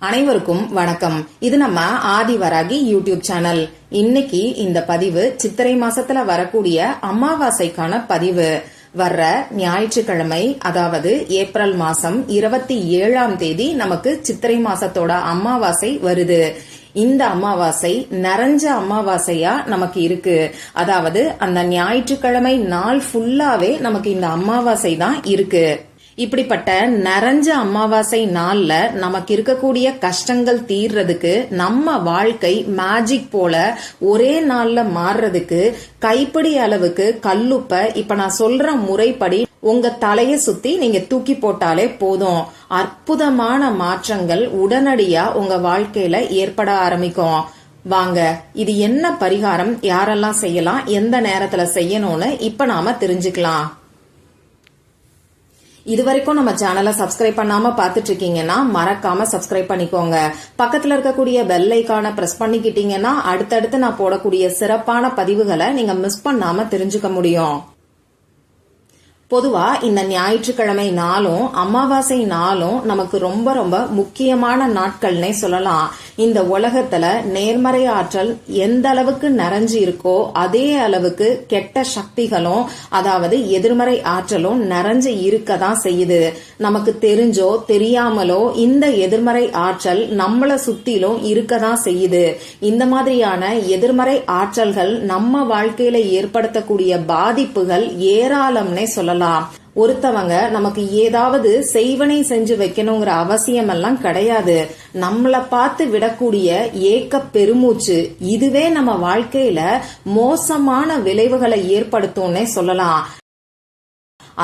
அனைவருக்கும் வணக்கம். இது நம்ம ஆதிவராகி யூடியூப் சேனல். இன்னைக்கு இந்த பதிவு சித்திரை மாசத்துல வரக்கூடிய அமாவாசைக்கான பதிவு. வர்ற ஞாயிற்றுக்கிழமை அதாவது ஏப்ரல் மாசம் இருபத்தி ஏழாம் தேதி நமக்கு சித்திரை மாசத்தோட அமாவாசை வருது. இந்த அமாவாசை நிறைஞ்ச அமாவாசையா நமக்கு இருக்கு. அதாவது அந்த ஞாயிற்றுக்கிழமை நாள் ஃபுல்லாவே நமக்கு இந்த அமாவாசை தான் இருக்கு. இப்படிப்பட்ட நிறைஞ்ச அமாவாசை நாள்ல நமக்கு இருக்கக்கூடிய கஷ்டங்கள் தீர்றதுக்கு நம்ம வாழ்க்கை மேஜிக் போல ஒரே நாள்ல மாறுறதுக்கு கைப்பிடி அளவுக்கு கல்லுப்ப இப்ப நான் சொல்ற முறைப்படி உங்க தலைய சுத்தி நீங்க தூக்கி போட்டாலே போதும். அற்புதமான மாற்றங்கள் உடனடியா உங்க வாழ்க்கையில ஏற்பட ஆரம்பிக்கும். வாங்க இது என்ன பரிகாரம்? யாரெல்லாம் செய்யலாம்? எந்த நேரத்துல செய்யணும்னு இப்ப நாம தெரிஞ்சுக்கலாம். இது வரைக்கும் நம்ம சேனலை சப்ஸ்கிரைப் பண்ணாம பாத்துட்டு இருக்கீங்கன்னா மறக்காம சப்ஸ்கிரைப் பண்ணிக்கோங்க. பக்கத்துல இருக்கக்கூடிய பெல் ஐக்கான பிரஸ் பண்ணிக்கிட்டீங்கன்னா அடுத்தடுத்து நான் போடக்கூடிய சிறப்பான பதிவுகளை நீங்க மிஸ் பண்ணாம தெரிஞ்சுக்க முடியும். பொதுவா இந்த ஞாயிற்றுக்கிழமை நாளும் அமாவாசை நாளும் நமக்கு ரொம்ப ரொம்ப முக்கியமான நாட்கள்னே சொல்லலாம். இந்த உலகத்துல நேர்மறை ஆற்றல் எந்த அளவுக்கு நிறைஞ்சு இருக்கோ அதே அளவுக்கு கெட்ட சக்திகளும் அதாவது எதிர்மறை ஆற்றலும் நிறைஞ்சு இருக்க தான் செய்யுது. நமக்கு தெரிஞ்சோ தெரியாமலோ இந்த எதிர்மறை ஆற்றல் நம்மள சுத்திலும் இருக்க தான் செய்யுது. இந்த மாதிரியான எதிர்மறை ஆற்றல்கள் நம்ம வாழ்க்கையில ஏற்படுத்தக்கூடிய பாதிப்புகள் ஏராளம்னே சொல்லலாம். ஒருத்தவங்க நமக்கு ஏதாவது செய்வனை செஞ்சு வைக்கணுங்கிற அவசியம் எல்லாம் கிடையாது. நம்மளை பார்த்து விடக்கூடிய ஏக்க பெருமூச்சு இதுவே நம்ம வாழ்க்கையில மோசமான விளைவுகளை ஏற்படுத்தும்னே சொல்லலாம்.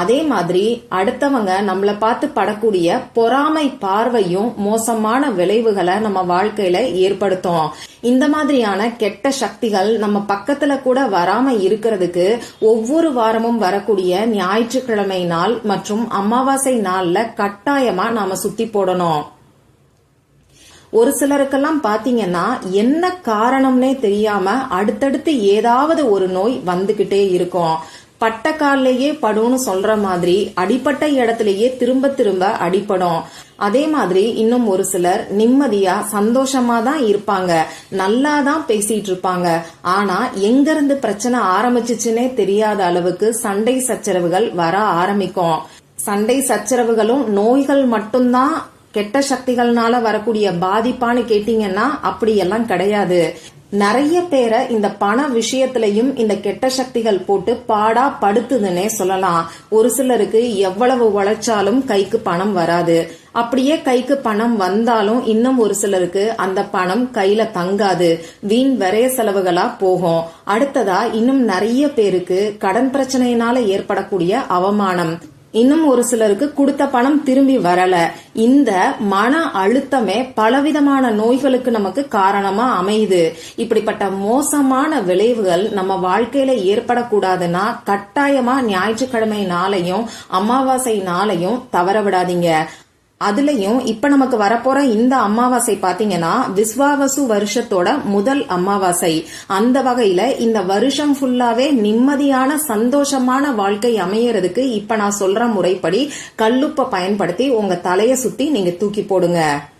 அதே மாதிரி அடுத்தவங்க நம்மள பார்த்து படக்கூடிய பொறாமை பார்வையும் மோசமான விளைவுகளை நம்ம வாழ்க்கையில ஏற்படுத்தும். இந்த மாதிரியான கெட்ட சக்திகள் நம்ம பக்கத்துல கூட வராம இருக்கிறதுக்கு ஒவ்வொரு வாரமும் வரக்கூடிய ஞாயிற்றுக்கிழமை நாள் மற்றும் அமாவாசை நாள்ல கட்டாயமா நாம சுத்தி போடணும். ஒரு சிலருக்கெல்லாம் பாத்தீங்கன்னா என்ன காரணம்னே தெரியாம அடுத்தடுத்து ஏதாவது ஒரு நோய் வந்துகிட்டே இருக்கும். பட்ட கால்லையே படும்னு சொல்ற மாதிரி அடிப்பட்ட இடத்திலேயே திரும்ப திரும்ப அடிப்படும். அதே மாதிரி இன்னும் ஒரு சிலர் நிம்மதியா சந்தோஷமா தான் இருப்பாங்க. நல்லா தான் பேசிட்டு இருப்பாங்க. ஆனா எங்க இருந்து பிரச்சனை ஆரம்பிச்சுச்சுன்னே தெரியாத அளவுக்கு சண்டை சச்சரவுகள் வர ஆரம்பிக்கும். சண்டை சச்சரவுகளும் நோய்கள் மட்டும்தான் கெட்ட சக்திகள்னால வரக்கூடிய பாதிப்பான்னு கேட்டீங்கன்னா அப்படியெல்லாம் கிடையாது. நிறைய பேரை இந்த பண விஷயத்திலையும் இந்த கெட்ட சக்திகள் போட்டு பாடா படுத்துதுன்னே சொல்லலாம். ஒரு சிலருக்கு எவ்வளவு உழைச்சாலும் கைக்கு பணம் வராது. அப்படியே கைக்கு பணம் வந்தாலும் இன்னும் ஒரு சிலருக்கு அந்த பணம் கையில தங்காது. வீண் விரைய செலவுகளா போகும். அடுத்ததா இன்னும் நிறைய பேருக்கு கடன் பிரச்சனையினால ஏற்படக்கூடிய அவமானம். இன்னும் ஒரு சிலருக்கு கொடுத்த பணம் திரும்பி வரல. இந்த மன அழுத்தமே பலவிதமான நோய்களுக்கு நமக்கு காரணமா அமையுது. இப்படிப்பட்ட மோசமான விளைவுகள் நம்ம வாழ்க்கையில ஏற்படக்கூடாதுன்னா கட்டாயமா ஞாயிற்றுக்கிழமை நாளையும் அமாவாசை நாளையும் தவற விடாதீங்க. அதுலயும் இப்ப நமக்கு வரப்போற இந்த அமாவாசை பாத்தீங்கன்னா விஸ்வாவசு வருஷத்தோட முதல் அமாவாசை. அந்த வகையில இந்த வருஷம் ஃபுல்லாவே நிம்மதியான சந்தோஷமான வாழ்க்கை அமையறதுக்கு இப்ப நான் சொல்ற முறைப்படி கல்லுப்ப பயன்படுத்தி உங்க தலைய சுத்தி நீங்க தூக்கி போடுங்க.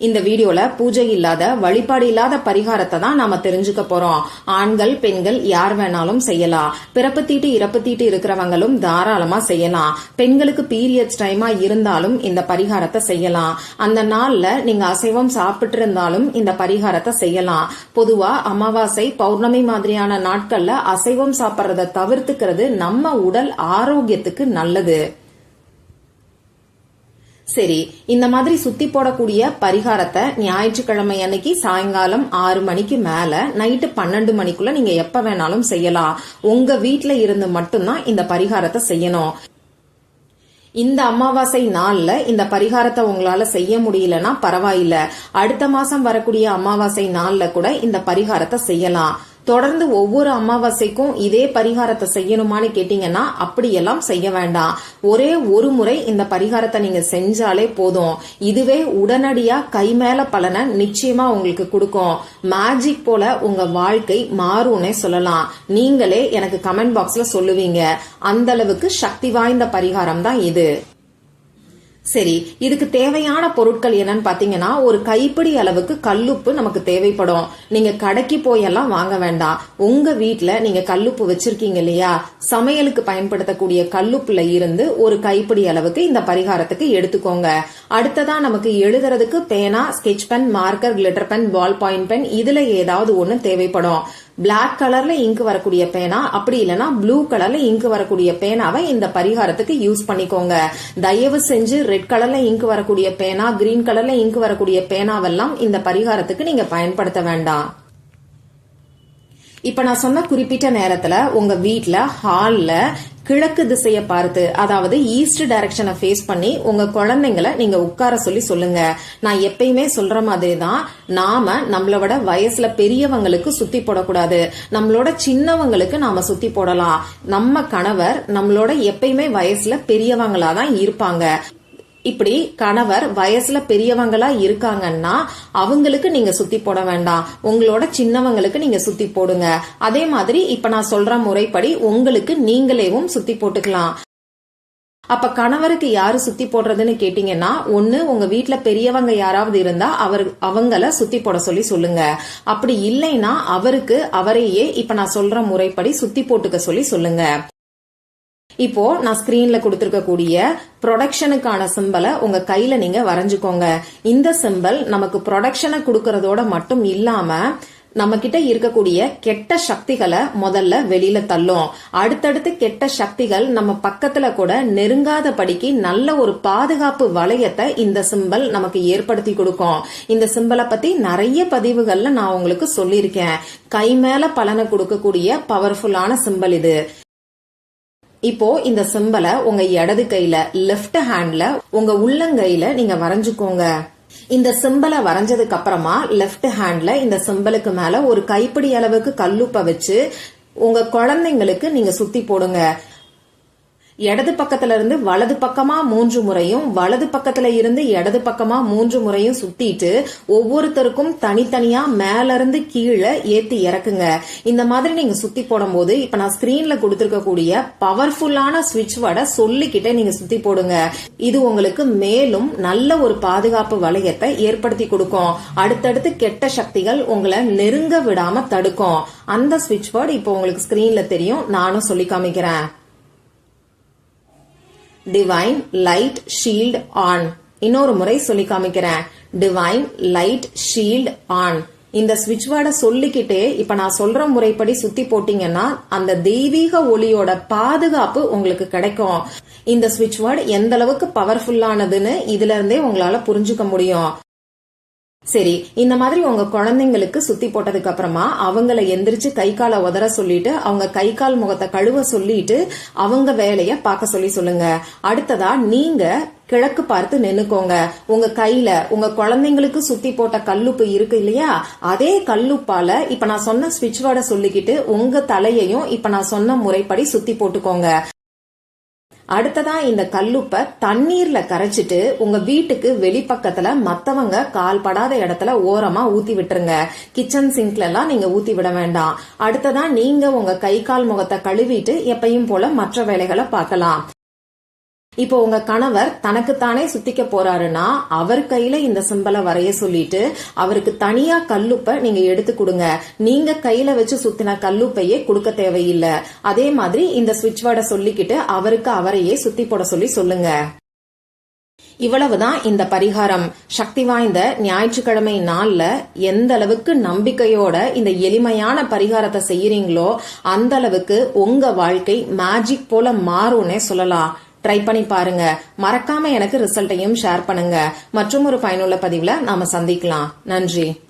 இந்த வீடியோல பூஜை இல்லாத வழிபாடு இல்லாத பரிகாரத்தை தான் நாம தெரிஞ்சுக்க போறோம். ஆண்கள் பெண்கள் யார் வேணாலும் செய்யலாம். பிறப்பு தீட்டு இறப்பு தீட்டு இருக்கிறவங்களும் தாராளமா செய்யலாம். பெண்களுக்கு பீரியட்ஸ் டைமா இருந்தாலும் இந்த பரிகாரத்தை செய்யலாம். அந்த நாள்ல நீங்க அசைவம் சாப்பிட்டு இருந்தாலும் இந்த பரிகாரத்தை செய்யலாம். பொதுவா அமாவாசை பௌர்ணமி மாதிரியான நாட்கள்ல அசைவம் சாப்பிட்றத தவிர்த்துக்கிறது நம்ம உடல் ஆரோக்கியத்துக்கு நல்லது. சரி இந்த மாதிரி சுத்தி போடக்கூடிய பரிகாரத்தை ஞாயிற்றுக்கிழமை அன்னைக்கு சாயங்காலம் ஆறு மணிக்கு மேல நைட்டு பன்னெண்டு மணிக்குள்ள நீங்க எப்ப வேணாலும் செய்யலாம். உங்க வீட்டுல இருந்து மட்டும்தான் இந்த பரிகாரத்தை செய்யணும். இந்த அமாவாசை நாள்ல இந்த பரிகாரத்தை உங்களால செய்ய முடியலன்னா பரவாயில்ல. அடுத்த மாசம் வரக்கூடிய அமாவாசை நாள்ல கூட இந்த பரிகாரத்தை செய்யலாம். தொடர்ந்து ஒவ்வொரு அமாவாசைக்கும் இதே பரிகாரத்தை செய்யணுமான்னு கேட்டீங்கன்னா அப்படியெல்லாம் செய்ய வேண்டாம். ஒரே ஒரு முறை இந்த பரிகாரத்தை நீங்க செஞ்சாலே போதும். இதுவே உடனடியா கை மேல பலனை நிச்சயமா உங்களுக்கு கொடுக்கும். மேஜிக் போல உங்க வாழ்க்கை மாறும்னே சொல்லலாம். நீங்களே எனக்கு கமெண்ட் பாக்ஸ்ல சொல்லுவீங்க. அந்த அளவுக்கு சக்தி வாய்ந்த பரிகாரம் தான் இது. சரி இதுக்கு தேவையான பொருட்கள் என்னன்னு பாத்தீங்கன்னா ஒரு கைப்பிடி அளவுக்கு கல்லுப்பு நமக்கு தேவைப்படும். நீங்க கடைக்கு போயெல்லாம் வாங்க வேண்டாம். உங்க வீட்டுல நீங்க கல்லுப்பு வச்சிருக்கீங்க இல்லையா? சமையலுக்கு பயன்படுத்தக்கூடிய கல்லுப்புல இருந்து ஒரு கைப்பிடி அளவுக்கு இந்த பரிகாரத்துக்கு எடுத்துக்கோங்க. அடுத்ததா நமக்கு எழுதுறதுக்கு பேனா sketch pen marker glitter pen ball point pen இதுல ஏதாவது ஒண்ணு தேவைப்படும். பிளாக் கலர்ல இங்கு வரக்கூடிய பேனா அப்படி இல்லைன்னா ப்ளூ கலர்ல இங்கு வரக்கூடிய பேனாவை இந்த பரிகாரத்துக்கு யூஸ் பண்ணிக்கோங்க. தயவு செஞ்சு ரெட் கலர்ல இங்கு வரக்கூடிய பேனா கிரீன் கலர்ல இங்கு வரக்கூடிய பேனாவெல்லாம் இந்த பரிகாரத்துக்கு நீங்க பயன்படுத்த வேண்டாம். இப்ப நான் சொன்ன குறிப்பிட்ட நேரத்துல உங்க வீட்ல ஹால்ல கிழக்கு திசையை பார்த்து அதாவது ஈஸ்ட் டைரக்ஷனை ஃபேஸ் பண்ணி உங்க குழந்தைங்கள நீங்க உட்கார சொல்லி சொல்லுங்க. நான் எப்பயுமே சொல்ற மாதிரி தான் நாம நம்மளோட வயசுல பெரியவங்களுக்கு சுத்தி போடக்கூடாது. நம்மளோட சின்னவங்களுக்கு நாம சுத்தி போடலாம். நம்ம கணவர் நம்மளோட எப்பயுமே வயசுல பெரியவங்களா தான் இருப்பாங்க. இப்படி கணவர் வயசுல பெரியவங்களா இருக்காங்கன்னா அவங்களுக்கு நீங்க சுத்தி போட வேண்டாம். உங்களோட சின்னவங்களுக்கு நீங்க சுத்தி போடுங்க. அதே மாதிரி இப்ப நான் சொல்ற முறைப்படி உங்களுக்கு நீங்களேவும் சுத்தி போட்டுக்கலாம். அப்ப கணவருக்கு யாரு சுத்தி போடுறதுன்னு கேட்டீங்கன்னா ஒண்ணு உங்க வீட்டுல பெரியவங்க யாராவது இருந்தா அவர் அவங்கள சுத்தி போட சொல்லி சொல்லுங்க. அப்படி இல்லைன்னா அவருக்கு அவரையே இப்ப நான் சொல்ற முறைப்படி சுத்தி போட்டுக்க சொல்லி சொல்லுங்க. இப்போ நான் ஸ்கிரீன்ல கொடுத்திருக்கக்கூடிய ப்ரொடக்ஷனுக்கான சிம்பலை உங்க கையில நீங்க வரைஞ்சுக்கோங்க. இந்த சிம்பல் நமக்கு ப்ரொடக்ஷனை கொடுக்கறதோட மட்டும் இல்லாம நம்ம கிட்ட இருக்கக்கூடிய கெட்ட சக்திகளை முதல்ல வெளியில தள்ளும். அடுத்தடுத்து கெட்ட சக்திகள் நம்ம பக்கத்துல கூட நெருங்காத படிக்கு நல்ல ஒரு பாதுகாப்பு வளையத்தை இந்த சிம்பல் நமக்கு ஏற்படுத்தி கொடுக்கும். இந்த சிம்பலை பத்தி நிறைய பதிவுகள்ல நான் உங்களுக்கு சொல்லியிருக்கேன். கை மேல பலனை கொடுக்கக்கூடிய பவர்ஃபுல்லான சிம்பல் இது. இப்போ இந்த சிம்பலை உங்க இடது கையில லெஃப்ட் ஹேண்ட்ல உங்க உள்ளங்கையில நீங்க வரைஞ்சுக்கோங்க. இந்த சிம்பலை வரைஞ்சதுக்கு அப்புறமா லெஃப்ட் ஹேண்ட்ல இந்த சிம்பலுக்கு மேல ஒரு கைப்பிடி அளவுக்கு கல்லுப்ப வச்சு உங்க குழந்தைங்களுக்கு நீங்க சுத்தி போடுங்க. இடது பக்கத்துல இருந்து வலது பக்கமா மூன்று முறையும் வலது பக்கத்துல இருந்து இடது பக்கமா மூன்று முறையும் சுத்திட்டு ஒவ்வொருத்தருக்கும் தனித்தனியா மேல இருந்து கீழே ஏத்தி இறக்குங்க. இந்த மாதிரி நீங்க சுத்தி போடும்போது இப்ப நான் ஸ்கிரீன்ல கொடுத்திருக்கக்கூடிய பவர்ஃபுல்லான சுவிட்ச் வடை சொல்லிக்கிட்டே நீங்க சுத்தி போடுங்க. இது உங்களுக்கு மேலும் நல்ல ஒரு பாதுகாப்பு வளையத்தை ஏற்படுத்தி கொடுக்கும். அடுத்தடுத்து கெட்ட சக்திகள் உங்களை நெருங்க விடாம தடுக்கும். அந்த சுவிட்ச் வேர்டு இப்போ உங்களுக்கு ஸ்கிரீன்ல தெரியும். நானும் சொல்லி காமிக்கிறேன். டிவைன் லைட் ஷீல்ட் ஆன் இன்னொரு முறை சொல்லி காமிக்கிறேன். டிவைன் லைட் ஷீல்ட் ஆன் இந்த ஸ்விட்ச் வேர்டை சொல்லிக்கிட்டே இப்ப நான் சொல்ற முறைப்படி சுத்தி போட்டீங்கன்னா அந்த தெய்வீக ஒளியோட பாதுகாப்பு உங்களுக்கு கிடைக்கும். இந்த ஸ்விட்ச் வேர்டு எந்த அளவுக்கு பவர்ஃபுல்லானதுன்னு இதுல இருந்தே உங்களால புரிஞ்சுக்க முடியும். சரி இந்த மாதிரி உங்க குழந்தைங்களுக்கு சுத்தி போட்டதுக்கு அப்புறமா அவங்கள எந்திரிச்சு கை காலை உதற சொல்லிட்டு அவங்க கை கால் முகத்தை கழுவ சொல்லிட்டு அவங்க வேலைய பார்க்க சொல்லி சொல்லுங்க. அடுத்ததா நீங்க கிழக்கு பார்த்து நின்னுக்கோங்க. உங்க கையில உங்க குழந்தைங்களுக்கு சுத்தி போட்ட கல்லுப்பு இருக்கு இல்லையா? அதே கல்லுப்பால இப்ப நான் சொன்ன ஸ்விட்ச் வேர்டை சொல்லிக்கிட்டு உங்க தலையையும் இப்ப நான் சொன்ன முறைப்படி சுத்தி போட்டுக்கோங்க. அடுத்ததா இந்த கல்லுப்ப தண்ணீர்ல கரைச்சிட்டு உங்க வீட்டுக்கு வெளிப்பக்கத்துல மத்தவங்க கால் படாத இடத்துல ஓரமா ஊத்தி விட்டுருங்க. கிச்சன் சிங்க்ல எல்லாம் நீங்க ஊத்தி விட வேண்டாம். அடுத்ததா நீங்க உங்க கை கால் முகத்தை கழுவிட்டு எப்பயும் போல மற்ற வேலைகளை பார்க்கலாம். இப்போ உங்க கணவர் தனக்குத்தானே சுத்திக்க போறாருன்னா அவர் கையில இந்த சிம்பலை வரைய சொல்லிட்டு அவருக்கு தனியா கல்லுப்பை நீங்க எடுத்து கொடுங்க. நீங்க கையில வச்சு சுத்தின கல்லுப்பையே கொடுக்க தேவையில்லை. அதே மாதிரி இந்த சுவிட்ச் வேர்டை சொல்லிக்கிட்டு அவருக்கு அவரையே சுத்தி போட சொல்லி சொல்லுங்க. இவ்வளவுதான் இந்த பரிகாரம். சக்தி வாய்ந்த ஞாயிற்றுக்கிழமை நாள்ல எந்த அளவுக்கு நம்பிக்கையோட இந்த எளிமையான பரிகாரத்தை செய்யறீங்களோ அந்த அளவுக்கு உங்க வாழ்க்கை மேஜிக் போல மாறும்னே சொல்லலாம். ட்ரை பண்ணி பாருங்க. மறக்காம எனக்கு ரிசல்ட்டையும் ஷேர் பண்ணுங்க. மற்றும் ஒரு பயனுள்ள பதிவுல நாம சந்திக்கலாம். நன்றி.